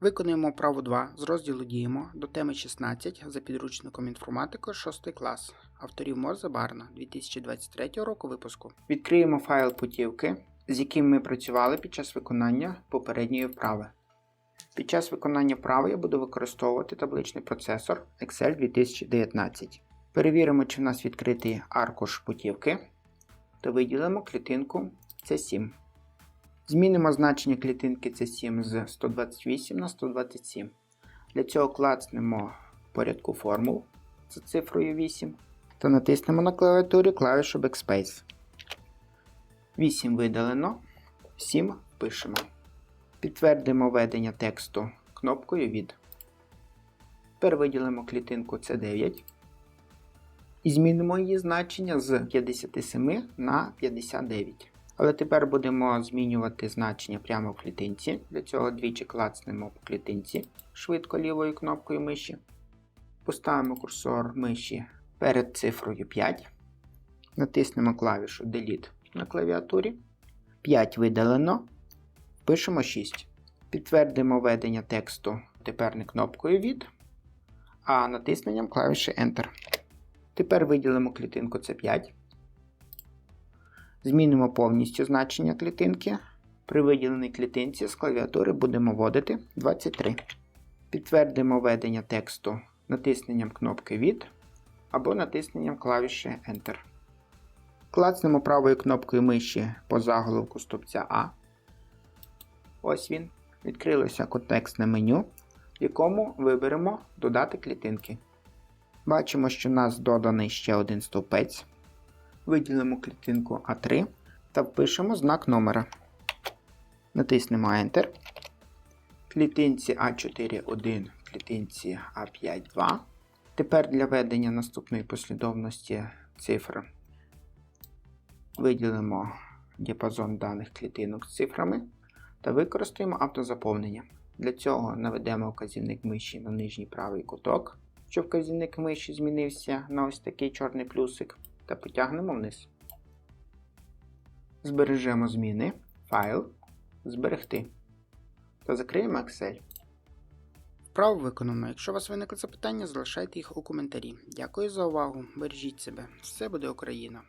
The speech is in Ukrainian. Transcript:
Виконуємо вправу 2 з розділу Діємо до теми 16 за підручником інформатика 6 клас авторів Морзе Барна 2023 року випуску. Відкриємо файл путівки, з яким ми працювали під час виконання попередньої вправи. Під час виконання вправи я буду використовувати табличний процесор Excel 2019. Перевіримо, чи в нас відкритий аркуш путівки та виділимо клітинку C7. Змінимо значення клітинки C7 з 128 на 127. Для цього клацнемо порядку формул за цифрою 8 та натиснемо на клавіатурі клавішу Backspace. 8 видалено, 7 пишемо. Підтвердимо введення тексту кнопкою від. Тепер виділимо клітинку C9 і змінимо її значення з 57 на 59. Але тепер будемо змінювати значення прямо в клітинці. Для цього двічі клацнемо по клітинці швидко лівою кнопкою миші. Поставимо курсор миші перед цифрою 5. Натиснемо клавішу Delete на клавіатурі. 5 видалено. Пишемо 6. Підтвердимо введення тексту тепер не кнопкою від, а натисненням клавіші Enter. Тепер виділимо клітинку C5. Змінимо повністю значення клітинки. При виділеній клітинці з клавіатури будемо вводити 23. Підтвердимо введення тексту натисненням кнопки від або натисненням клавіші Enter. Клацнемо правою кнопкою миші по заголовку стовпця А. Ось він. Відкрилося контекстне меню, в якому виберемо Додати клітинки. Бачимо, що в нас доданий ще один стовпець. Виділимо клітинку А3 та впишемо знак номера. Натиснемо Enter. Клітинці А4.1, клітинці А5.2. Тепер для ведення наступної послідовності цифр виділимо діапазон даних клітинок з цифрами та використаємо автозаповнення. Для цього наведемо вказівник миші на нижній правий куток, щоб вказівник миші змінився на ось такий чорний плюсик та потягнемо вниз. Збережемо зміни, файл, зберегти та закриємо Excel. Вправо виконано. Якщо у вас виникли запитання, залишайте їх у коментарі. Дякую за увагу. Бережіть себе. Все буде Україна!